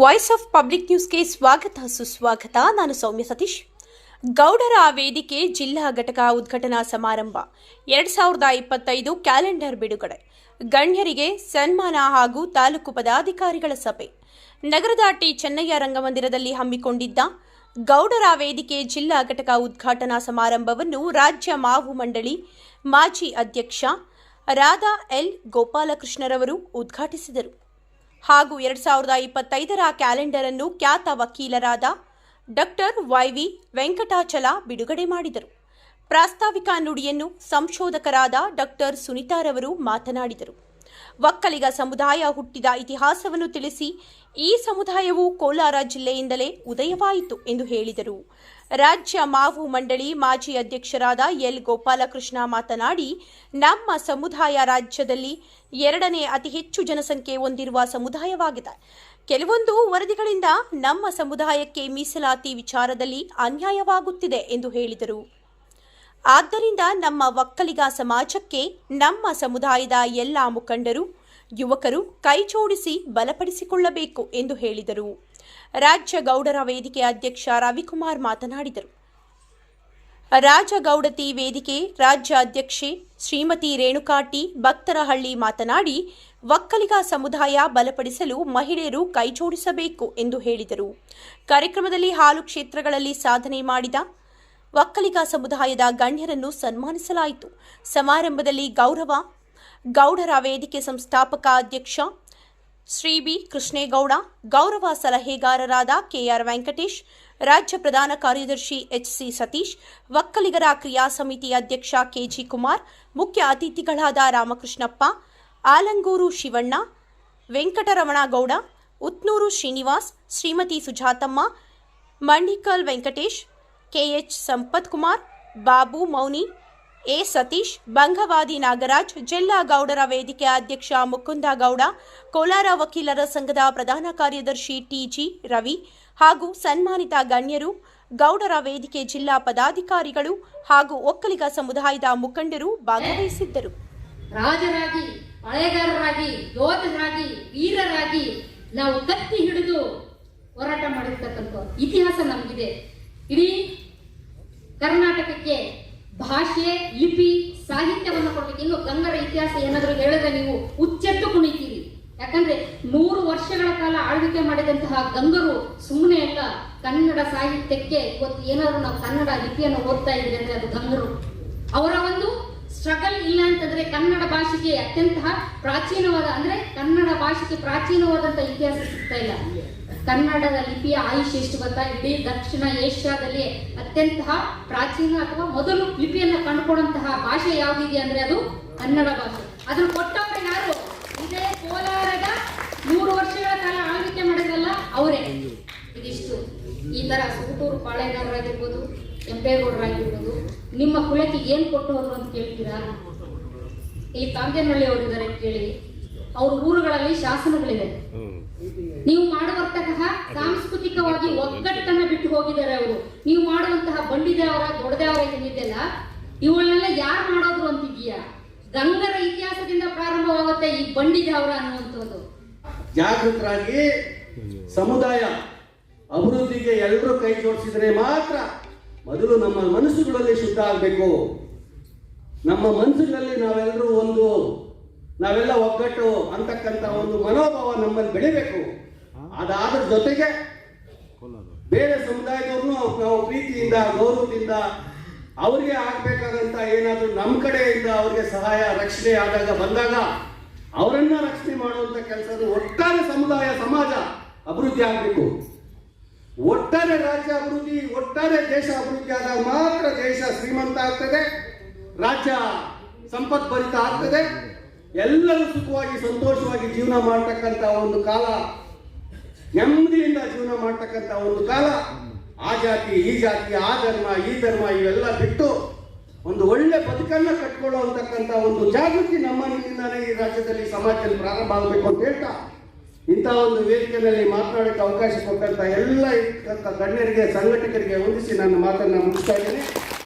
Voice of public ನ್ಯೂಸ್ಗೆ ಸ್ವಾಗತ, ಸುಸ್ವಾಗತ. ನಾನು ಸೌಮ್ಯ ಸತೀಶ್. ಗೌಡರ ವೇದಿಕೆ ಜಿಲ್ಲಾ ಘಟಕ ಉದ್ಘಾಟನಾ ಸಮಾರಂಭ. ಎರಡ್ ಸಾವಿರದ ಇಪ್ಪತ್ತೈದು ಕ್ಯಾಲೆಂಡರ್ ಬಿಡುಗಡೆ. ಗಣ್ಯರಿಗೆ ಸನ್ಮಾನ ಹಾಗೂ ತಾಲೂಕು ಪದಾಧಿಕಾರಿಗಳ ಸಭೆ. ನಗರದ ಟಿ ಚೆನ್ನಯ್ಯ ರಂಗಮಂದಿರದಲ್ಲಿ ಹಮ್ಮಿಕೊಂಡಿದ್ದ ಗೌಡರ ವೇದಿಕೆ ಜಿಲ್ಲಾ ಘಟಕ ಉದ್ಘಾಟನಾ ಸಮಾರಂಭವನ್ನು ರಾಜ್ಯ ಮಾವು ಮಂಡಳಿ ಮಾಜಿ ಅಧ್ಯಕ್ಷ ರಾಧಾ ಎಲ್ ಗೋಪಾಲಕೃಷ್ಣರವರು ಉದ್ಘಾಟಿಸಿದರು. ಹಾಗೂ ಎರಡ್ ಸಾವಿರದ ಇಪ್ಪತ್ತೈದರ ಕ್ಯಾಲೆಂಡರ್ ಅನ್ನು ಖ್ಯಾತ ವಕೀಲರಾದ ಡಾಕ್ಟರ್ ವೈವಿ ವೆಂಕಟಾಚಲ ಬಿಡುಗಡೆ ಮಾಡಿದರು. ಪ್ರಾಸ್ತಾವಿಕ ನುಡಿಯನ್ನು ಸಂಶೋಧಕರಾದ ಡಾಕ್ಟರ್ ಸುನಿತಾರವರು ಮಾತನಾಡಿದರು. ಒಕ್ಕಲಿಗ ಸಮುದಾಯ ಹುಟ್ಟಿದ ಇತಿಹಾಸವನ್ನು ತಿಳಿಸಿ ಈ ಸಮುದಾಯವು ಕೋಲಾರ ಜಿಲ್ಲೆಯಿಂದಲೇ ಉದಯವಾಯಿತು ಎಂದು ಹೇಳಿದರು. ರಾಜ್ಯ ಮಾವು ಮಂಡಳಿ ಮಾಜಿ ಅಧ್ಯಕ್ಷರಾದ ಎಲ್ ಗೋಪಾಲಕೃಷ್ಣ ಮಾತನಾಡಿ, ನಮ್ಮ ಸಮುದಾಯ ರಾಜ್ಯದಲ್ಲಿ ಎರಡನೇ ಅತಿ ಹೆಚ್ಚು ಜನಸಂಖ್ಯೆ ಹೊಂದಿರುವ ಸಮುದಾಯವಾಗಿದೆ. ಕೆಲವೊಂದು ವರದಿಗಳಿಂದ ನಮ್ಮ ಸಮುದಾಯಕ್ಕೆ ಮೀಸಲಾತಿ ವಿಚಾರದಲ್ಲಿ ಅನ್ಯಾಯವಾಗುತ್ತಿದೆ ಎಂದು ಹೇಳಿದರು. ಆದ್ದರಿಂದ ನಮ್ಮ ಒಕ್ಕಲಿಗ ಸಮಾಜಕ್ಕೆ, ನಮ್ಮ ಸಮುದಾಯದ ಎಲ್ಲ ಮುಖಂಡರು, ಯುವಕರು ಕೈಜೋಡಿಸಿ ಬಲಪಡಿಸಿಕೊಳ್ಳಬೇಕು ಎಂದು ಹೇಳಿದರು. ರಾಜ್ಯ ಗೌಡರ ವೇದಿಕೆ ಅಧ್ಯಕ್ಷ ರವಿಕುಮಾರ್ ಮಾತನಾಡಿದರು. ರಾಜಗೌಡತಿ ವೇದಿಕೆ ರಾಜ್ಯ ಅಧ್ಯಕ್ಷೆ ಶ್ರೀಮತಿ ರೇಣುಕಾಟಿ ಭಕ್ತರಹಳ್ಳಿ ಮಾತನಾಡಿ, ಒಕ್ಕಲಿಗ ಸಮುದಾಯ ಬಲಪಡಿಸಲು ಮಹಿಳೆಯರು ಕೈಜೋಡಿಸಬೇಕು ಎಂದು ಹೇಳಿದರು. ಕಾರ್ಯಕ್ರಮದಲ್ಲಿ ಹಾಲು ಕ್ಷೇತ್ರಗಳಲ್ಲಿ ಸಾಧನೆ ಮಾಡಿದ ಒಕ್ಕಲಿಗ ಸಮುದಾಯದ ಗಣ್ಯರನ್ನು ಸನ್ಮಾನಿಸಲಾಯಿತು. ಸಮಾರಂಭದಲ್ಲಿ ಗೌರವ, ಗೌಡರ ವೇದಿಕೆ ಸಂಸ್ಥಾಪಕ ಅಧ್ಯಕ್ಷ ಶ್ರೀ ಬಿ ಕೃಷ್ಣೇಗೌಡ, ಗೌರವ ಸಲಹೆಗಾರರಾದ ಕೆಆರ್ ವೆಂಕಟೇಶ್, ರಾಜ್ಯ ಪ್ರಧಾನ ಕಾರ್ಯದರ್ಶಿ ಎಚ್ಸಿ ಸತೀಶ್ ಒಕ್ಕಲಿಗರ ಕ್ರಿಯಾ ಸಮಿತಿ ಅಧ್ಯಕ್ಷ ಕೆಜಿ ಕುಮಾರ್, ಮುಖ್ಯ ಅತಿಥಿಗಳಾದ Ramakrishnappa, Alangur Shivanna, Venkataramanagowda, Uthnur Srinivas, Shrimati Sujathamma Mandikal Venkatesh K H Sampath Kumar, Babu Mouni, A Satish, Bangavadi Nagaraj, ಜಿಲ್ಲಾ ಗೌಡರ ವೇದಿಕೆ ಅಧ್ಯಕ್ಷ ಮುಕುಂದ ಗೌಡ, ಕೋಲಾರ ವಕೀಲರ ಸಂಘದ ಪ್ರಧಾನ ಕಾರ್ಯದರ್ಶಿ ಟಿಜಿ ರವಿ ಹಾಗೂ ಸನ್ಮಾನಿತ ಗಣ್ಯರು, ಗೌಡರ ವೇದಿಕೆ ಜಿಲ್ಲಾ ಪದಾಧಿಕಾರಿಗಳು ಹಾಗೂ ಒಕ್ಕಲಿಗ ಸಮುದಾಯದ ಮುಖಂಡರು ಭಾಗವಹಿಸಿದ್ದರು. ರಾಜರಾಗಿ, ಹಳೆಗಾರರಾಗಿ ಯೋಧರಾಗಿ ವೀರರಾಗಿ ನಾವು ಕತ್ತಿ ಹಿಡಿದು ಹೋರಾಟ ಮಾಡಿರ್ತಕ್ಕಂಥ ಇತಿಹಾಸ ನಮಗಿದೆ. ಇಡೀ ಕರ್ನಾಟಕಕ್ಕೆ ಭಾಷೆ, ಲಿಪಿ, ಸಾಹಿತ್ಯವನ್ನು ಕೊಡಲಿಕ್ಕೆ ಇನ್ನು ಗಂಗರ ಇತಿಹಾಸ ಏನಾದರೂ ಹೇಳಿದ್ರೆ ನೀವು ಹುಚ್ಚೆಟ್ಟು ಕುಣಿತೀರಿ. ಯಾಕಂದ್ರೆ ನೂರು ವರ್ಷಗಳ ಕಾಲ ಆಳ್ವಿಕೆ ಮಾಡಿದಂತಹ ಗಂಗರು ಸುಮ್ಮನೆ ಅಲ್ಲ, ಕನ್ನಡ ಸಾಹಿತ್ಯಕ್ಕೆ ಇವತ್ತು ಏನಾದರೂ ನಾವು ಕನ್ನಡ ಲಿಪಿಯನ್ನು ಓದ್ತಾ ಇದ್ದೀವಿ ಅಂದ್ರೆ ಅದು ಗಂಗರು. ಅವರ ಒಂದು ಸ್ಟ್ರಗಲ್ ಇಲ್ಲ ಅಂತಂದ್ರೆ ಕನ್ನಡ ಭಾಷೆಗೆ ಅತ್ಯಂತ ಪ್ರಾಚೀನವಾದ, ಅಂದ್ರೆ ಕನ್ನಡ ಭಾಷೆಗೆ ಪ್ರಾಚೀನವಾದಂತ ಇತಿಹಾಸ ಸಿಗ್ತಾ ಇಲ್ಲ. ಕನ್ನಡದ ಲಿಪಿಯ ಆಯುಷ್ ಎಷ್ಟು ಗೊತ್ತಾ? ಇಡೀ ದಕ್ಷಿಣ ಏಷ್ಯಾದಲ್ಲಿ ಅತ್ಯಂತ ಪ್ರಾಚೀನ ಅಥವಾ ಮೊದಲು ಲಿಪಿಯನ್ನು ಕಂಡುಕೊಂಡಂತಹ ಭಾಷೆ ಯಾವುದಿದೆ ಅಂದ್ರೆ ಅದು ಕನ್ನಡ ಭಾಷೆ. ಅದನ್ನು ಕೊಟ್ಟವ್ರೆ ಯಾರು? ಇದೇ ಕೋಲಾರದ ನೂರು ವರ್ಷಗಳ ಕಾಲ ಆಳ್ವಿಕೆ ಮಾಡಿದ್ರಲ್ಲ ಅವರೇ. ಇದಿಷ್ಟು. ಈ ತರ ಸುಗಟೂರು ಪಾಳೆಗಾರರಾಗಿರ್ಬೋದು ಕೆಂಪೇಗೌಡರಾಗಿರ್ಬೋದು ನಿಮ್ಮ ಕುಲಕ್ಕೆ ಏನ್ ಕೊಟ್ಟವರು ಅಂತ ಕೇಳ್ತೀರಾ? ಇಲ್ಲಿ ಕಾಂಗೇನಹಳ್ಳಿ ಅವರಿದ್ದಾರೆ ಕೇಳಿ. ಅವ್ರ ಊರುಗಳಲ್ಲಿ ಶಾಸನಗಳಿವೆ. ನೀವು ಮಾಡುವಂತಹ ಸಾಂಸ್ಕೃತಿಕವಾಗಿ ಒಗ್ಗಟ್ಟನ್ನ ಬಿಟ್ಟು ಹೋಗಿದ್ದಾರೆ ಅವರು. ನೀವು ಮಾಡುವಂತಹ ಬಂಡಿದೇವರ, ದೊಡ್ಡದೇವರ ಏನಿದೆಯಲ್ಲ ಇವುಗಳನ್ನೆಲ್ಲ ಯಾರು ಮಾಡೋದ್ರು ಅಂತಿದ್ಯಾ ಗಂಗರ ಇತಿಹಾಸದಿಂದ ಪ್ರಾರಂಭವಾಗುತ್ತೆ ಈ ಬಂಡಿದೇವರ ಅನ್ನುವಂಥದ್ದು. ಜಾಗೃತರಾಗಿ ಸಮುದಾಯ ಅಭಿವೃದ್ಧಿಗೆ ಎಲ್ಲರೂ ಕೈ ಜೋಡಿಸಿದರೆ ಮಾತ್ರ ಮೊದಲು ನಮ್ಮ ಮನಸ್ಸುಗಳಲ್ಲಿ ಶುದ್ಧ ಆಗಬೇಕು. ನಮ್ಮ ಮನಸ್ಸುಗಳಲ್ಲಿ ನಾವೆಲ್ಲರೂ ಒಂದು, ನಾವೆಲ್ಲ ಒಗ್ಗಟ್ಟು ಅಂತಕ್ಕಂಥ ಒಂದು ಮನೋಭಾವ ನಮ್ಮಲ್ಲಿ ಬೆಳಿಬೇಕು. ಅದಾದ್ರ ಜೊತೆಗೆ ಬೇರೆ ಸಮುದಾಯದವ್ರು ನಾವು ಪ್ರೀತಿಯಿಂದ, ಗೌರವದಿಂದ ಅವರಿಗೆ ಆಗ್ಬೇಕಾದಂತ ಏನಾದರೂ ನಮ್ಮ ಕಡೆಯಿಂದ ಅವರಿಗೆ ಸಹಾಯ, ರಕ್ಷಣೆ ಆದಾಗ ಬಂದಾಗ ಅವರನ್ನ ರಕ್ಷಣೆ ಮಾಡುವಂತ ಕೆಲಸದ ಒಟ್ಟಾರೆ ಸಮುದಾಯ, ಸಮಾಜ ಅಭಿವೃದ್ಧಿ ಆಗಬೇಕು. ಒಟ್ಟಾರೆ ರಾಜ್ಯ ಅಭಿವೃದ್ಧಿ, ಒಟ್ಟಾರೆ ದೇಶ ಅಭಿವೃದ್ಧಿ ಆದಾಗ ಮಾತ್ರ ದೇಶ ಶ್ರೀಮಂತ ಆಗ್ತದೆ. ರಾಜ್ಯ ಸಂಪತ್ಭರಿತ ಆಗ್ತದೆ. ಎಲ್ಲರೂ ಸುಖವಾಗಿ, ಸಂತೋಷವಾಗಿ ಜೀವನ ಮಾಡ್ತಕ್ಕಂಥ ಒಂದು ಕಾಲ, ನೆಮ್ಮದಿಯಿಂದ ಜೀವನ ಮಾಡ್ತಕ್ಕಂಥ ಒಂದು ಕಾಲ. ಆ ಜಾತಿ, ಈ ಜಾತಿ, ಆ ಧರ್ಮ, ಈ ಧರ್ಮ ಇವೆಲ್ಲ ಬಿಟ್ಟು ಒಂದು ಒಳ್ಳೆ ಬದುಕನ್ನ ಕಟ್ಕೊಳ್ಳುವಂತಕ್ಕಂಥ ಒಂದು ಜಾಗೃತಿ ನಮ್ಮ ನಿಮ್ಮಿಂದಾನೇ ಈ ರಾಜ್ಯದಲ್ಲಿ ಸಮಾಜದಲ್ಲಿ ಪ್ರಾರಂಭ ಆಗಬೇಕು ಅಂತ ಹೇಳ್ತಾ ಇಂಥ ಒಂದು ವೇದಿಕೆಯಲ್ಲಿ ಮಾತನಾಡಕ್ಕೆ ಅವಕಾಶ ಕೊಟ್ಟಂತ ಎಲ್ಲ ಗಣ್ಯರಿಗೆ ಸಂಘಟಕರಿಗೆ ಹೊಂದಿಸಿ ನನ್ನ ಮಾತನ್ನ ಮುಗಿಸ್ತಾ ಇದ್ದೇನೆ.